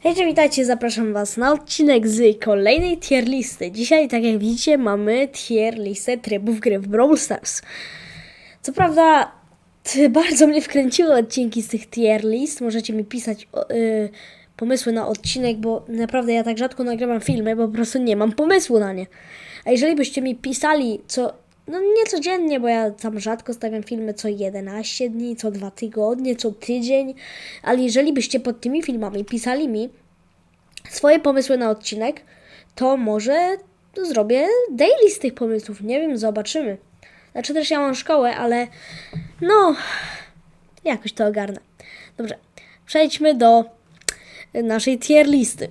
Hejcie, witajcie, zapraszam Was na odcinek z kolejnej tier listy. Dzisiaj, tak jak widzicie, mamy tier listę trybów gry w Brawl Stars. Co prawda, bardzo mnie wkręciły odcinki z tych tier list. Możecie mi pisać y, pomysły na odcinek, bo naprawdę ja tak rzadko nagrywam filmy, bo po prostu nie mam pomysłu na nie. A jeżeli byście mi pisali co, no nie codziennie, bo ja tam rzadko stawiam filmy co 11 dni, co 2 tygodnie, co tydzień, ale jeżeli byście pod tymi filmami pisali mi swoje pomysły na odcinek, to może zrobię daily z tych pomysłów. Nie wiem, zobaczymy. Znaczy też ja mam szkołę, ale no, jakoś to ogarnę. Dobrze, przejdźmy do naszej tier listy.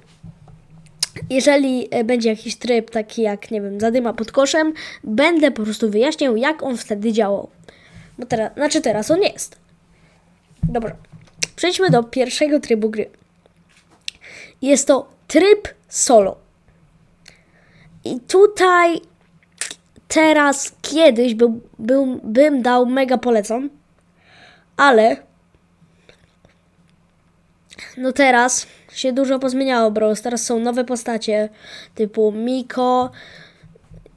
Jeżeli e, będzie jakiś tryb taki jak, nie wiem, zadyma pod koszem, będę po prostu wyjaśniał, jak on wtedy działał. Bo teraz, znaczy teraz on jest. Dobra, przejdźmy do pierwszego trybu gry. Jest to tryb solo. I tutaj teraz kiedyś był, był, bym dał mega polecam, ale no teraz się dużo pozmieniało, bro. Teraz są nowe postacie typu Miko.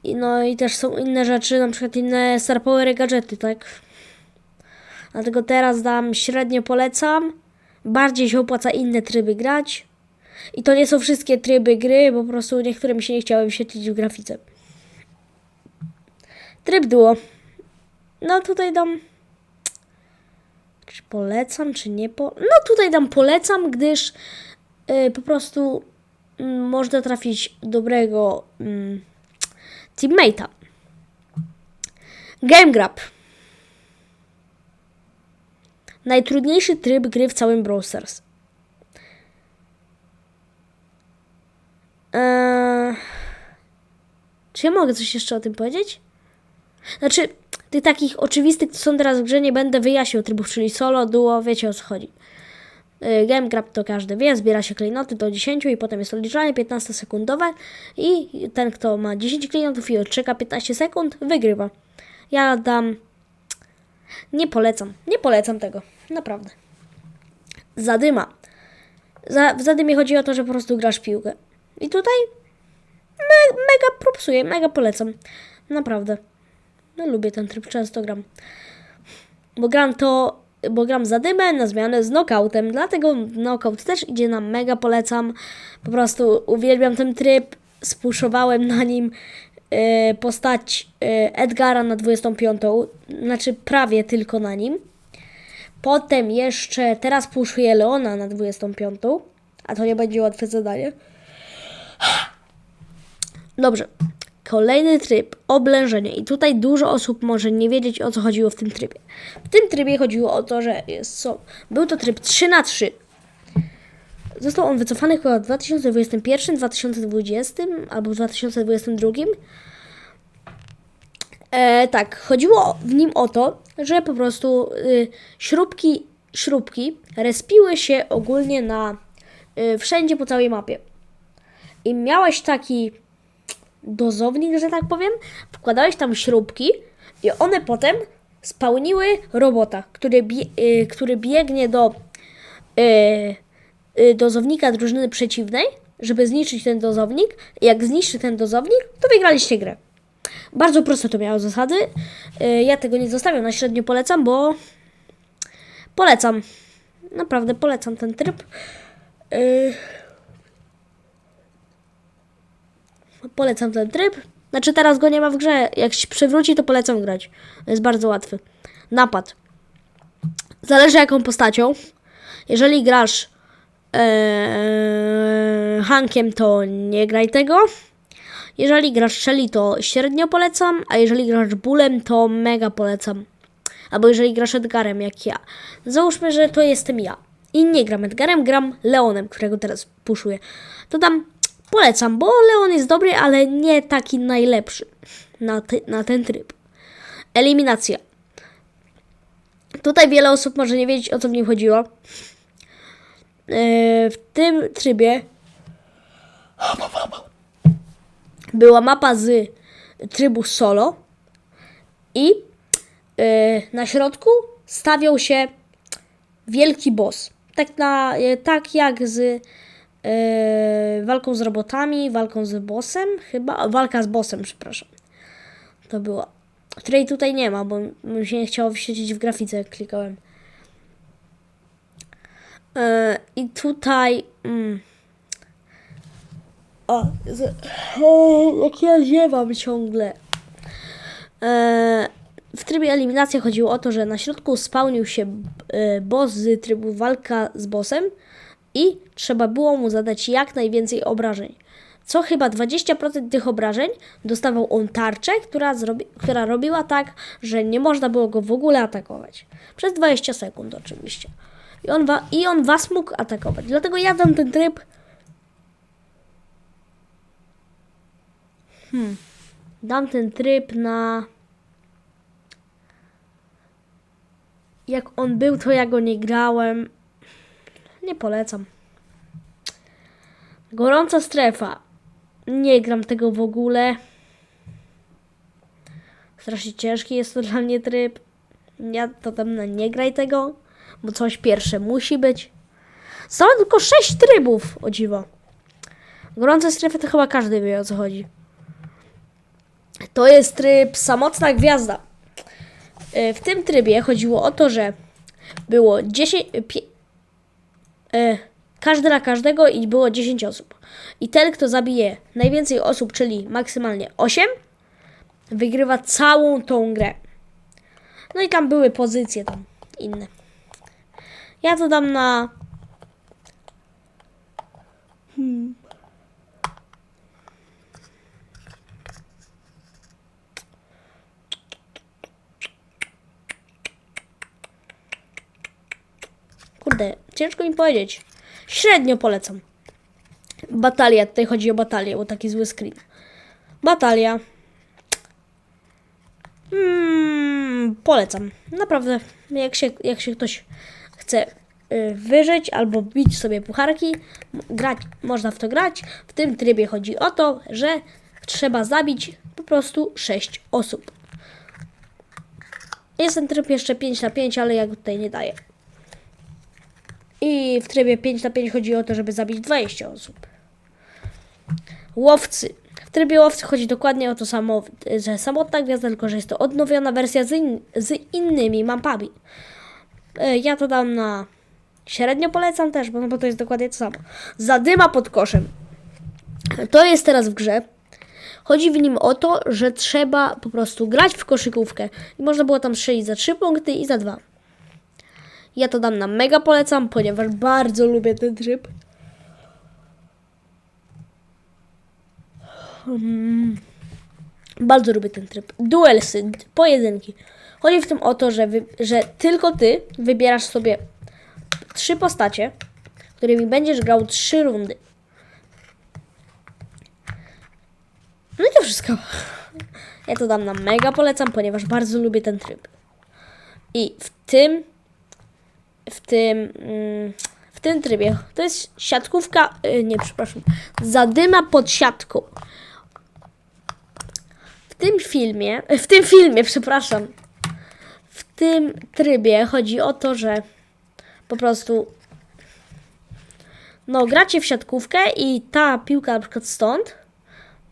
No i też są inne rzeczy, na przykład inne Star Powery gadżety, tak? Dlatego teraz dam średnio polecam. Bardziej się opłaca inne tryby grać. I to nie są wszystkie tryby gry, bo po prostu niektóre mi się nie chciały wyświetlić w grafice. Tryb duo. No tutaj dam. Czy polecam, czy nie po. No tutaj dam polecam, gdyż y, po prostu mm, można trafić dobrego mm, teammate'a. Game Grab. Najtrudniejszy tryb gry w całym Brawl Stars. Eee, czy ja mogę coś jeszcze o tym powiedzieć? Znaczy, tych takich oczywistych, co są teraz w grze, nie będę wyjaśniał trybów, czyli solo, duo, wiecie o co chodzi. Yy, Game Grab to każdy wie, zbiera się klejnoty do 10 i potem jest odliczanie 15 sekundowe i ten, kto ma 10 klejnotów i odczeka 15 sekund, wygrywa. Ja dam... Nie polecam, nie polecam tego, naprawdę. Zadyma. Za, w zadymie chodzi o to, że po prostu grasz piłkę. I tutaj me, mega propsuję, mega polecam. Naprawdę. No lubię ten tryb, często gram. Bo gram to, bo gram za dymę na zmianę z knockoutem, dlatego knockout też idzie nam mega polecam. Po prostu uwielbiam ten tryb, spuszowałem na nim e, postać e, Edgara na 25, znaczy prawie tylko na nim. Potem jeszcze, teraz puszuję Leona na 25, a to nie będzie łatwe zadanie. Dobrze. Kolejny tryb, oblężenie. I tutaj dużo osób może nie wiedzieć o co chodziło w tym trybie. W tym trybie chodziło o to, że jest, są, był to tryb 3 na 3 Został on wycofany chyba w 2021, 2020 albo w 2022. E, tak, chodziło w nim o to, że po prostu y, śrubki, śrubki respiły się ogólnie na y, wszędzie po całej mapie. I miałeś taki dozownik, że tak powiem, wkładałeś tam śrubki i one potem spełniły robota, który, bie, y, który biegnie do y, y, dozownika drużyny przeciwnej, żeby zniszczyć ten dozownik. Jak zniszczy ten dozownik, to wygraliście grę. Bardzo proste to miało zasady. Y, ja tego nie zostawiam na średnio polecam, bo polecam. Naprawdę polecam ten tryb. Y, Polecam ten tryb. Znaczy teraz go nie ma w grze. Jak się przywróci, to polecam grać. Jest bardzo łatwy. Napad. Zależy jaką postacią. Jeżeli grasz ee, Hankiem, to nie graj tego. Jeżeli grasz Shelly, to średnio polecam. A jeżeli grasz Bullem, to mega polecam. Albo jeżeli grasz Edgarem, jak ja. Załóżmy, że to jestem ja. I nie gram Edgarem, gram Leonem, którego teraz puszuję. To tam polecam, bo Leon jest dobry, ale nie taki najlepszy na, ty, na ten tryb. Eliminacja. Tutaj wiele osób może nie wiedzieć, o co w nim chodziło. Yy, w tym trybie była mapa z trybu solo i yy, na środku stawiał się wielki boss. Tak, na, yy, tak jak z yy, walką z robotami, walką z bossem, chyba, walka z bossem, przepraszam. To była, której tutaj nie ma, bo mi się nie chciało wyświetlić w grafice, jak klikałem. Yy, I tutaj... Mm, o, z, o, jak ja ziewam ciągle. E, w trybie eliminacji chodziło o to, że na środku spełnił się e, boss z trybu walka z bossem i trzeba było mu zadać jak najwięcej obrażeń. Co chyba 20% tych obrażeń dostawał on tarczę, która, zrobi, która robiła tak, że nie można było go w ogóle atakować. Przez 20 sekund oczywiście. I on, wa, I on was mógł atakować. Dlatego ja dam ten tryb Hmm. Dam ten tryb na. Jak on był, to ja go nie grałem. Nie polecam. Gorąca strefa. Nie gram tego w ogóle. Strasznie ciężki jest to dla mnie tryb. Ja to tam nie graj tego, bo coś pierwsze musi być. Są tylko sześć trybów, o dziwo. Gorące strefy to chyba każdy wie o co chodzi. To jest tryb samotna gwiazda. E, W tym trybie chodziło o to, że było 10. E, każdy na każdego i było 10 osób. I ten, kto zabije najwięcej osób, czyli maksymalnie 8, wygrywa całą tą grę. No i tam były pozycje tam inne. Ja to dam na. Kurde, ciężko mi powiedzieć. Średnio polecam. Batalia, tutaj chodzi o batalię, bo taki zły screen. Batalia. Mm, polecam. Naprawdę, jak się, jak się ktoś chce y, wyżyć albo bić sobie pucharki, grać, można w to grać. W tym trybie chodzi o to, że trzeba zabić po prostu 6 osób. Jest ten tryb jeszcze 5 na 5, ale ja go tutaj nie daję. I w trybie 5 na 5 chodzi o to, żeby zabić 20 osób. Łowcy. W trybie łowcy chodzi dokładnie o to samo, że samotna gwiazda, tylko że jest to odnowiona wersja z, in, z innymi mapami. E, Ja to dam na średnio polecam też, bo, bo to jest dokładnie to samo. Zadyma pod koszem. To jest teraz w grze. Chodzi w nim o to, że trzeba po prostu grać w koszykówkę. I można było tam strzelić za 3 punkty i za 2. Ja to dam na mega polecam, ponieważ bardzo lubię ten tryb. Mm, Bardzo lubię ten tryb. Duelsy, pojedynki. Chodzi w tym o to, że, że tylko ty wybierasz sobie trzy postacie, którymi będziesz grał trzy rundy. No i to wszystko. Ja to dam na mega polecam, ponieważ bardzo lubię ten tryb. I w tym w tym, mm, w tym trybie. To jest siatkówka, y, nie, przepraszam, zadyma pod siatką. W tym filmie, w tym filmie, przepraszam, w tym trybie chodzi o to, że po prostu no, gracie w siatkówkę i ta piłka na przykład stąd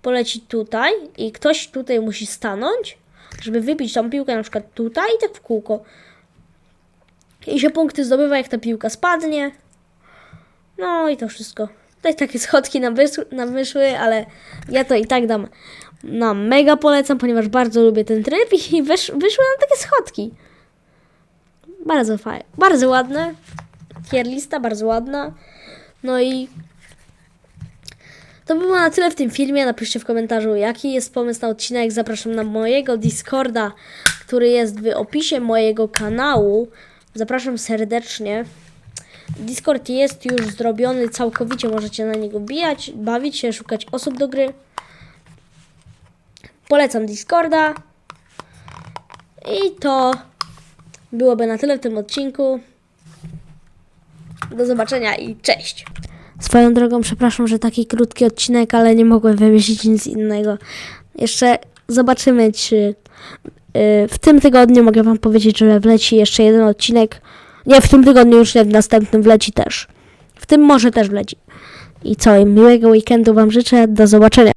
poleci tutaj i ktoś tutaj musi stanąć, żeby wybić tą piłkę na przykład tutaj i tak w kółko. I się punkty zdobywa, jak ta piłka spadnie. No i to wszystko. Tutaj takie schodki nam, wysł- nam wyszły, ale ja to i tak dam na mega polecam, ponieważ bardzo lubię ten tryb i wysz- wyszły nam takie schodki. Bardzo fajne, bardzo ładne. Tier lista, bardzo ładna. No i to by było na tyle w tym filmie. Napiszcie w komentarzu, jaki jest pomysł na odcinek. Zapraszam na mojego Discorda, który jest w opisie mojego kanału. Zapraszam serdecznie. Discord jest już zrobiony całkowicie, możecie na niego bijać, bawić się, szukać osób do gry. Polecam Discorda. I to byłoby na tyle w tym odcinku. Do zobaczenia i cześć. Swoją drogą, przepraszam, że taki krótki odcinek, ale nie mogłem wymyślić nic innego. Jeszcze zobaczymy, czy w tym tygodniu mogę Wam powiedzieć, że wleci jeszcze jeden odcinek. Nie, w tym tygodniu już nie, w następnym wleci też. W tym może też wleci. I co, miłego weekendu Wam życzę. Do zobaczenia.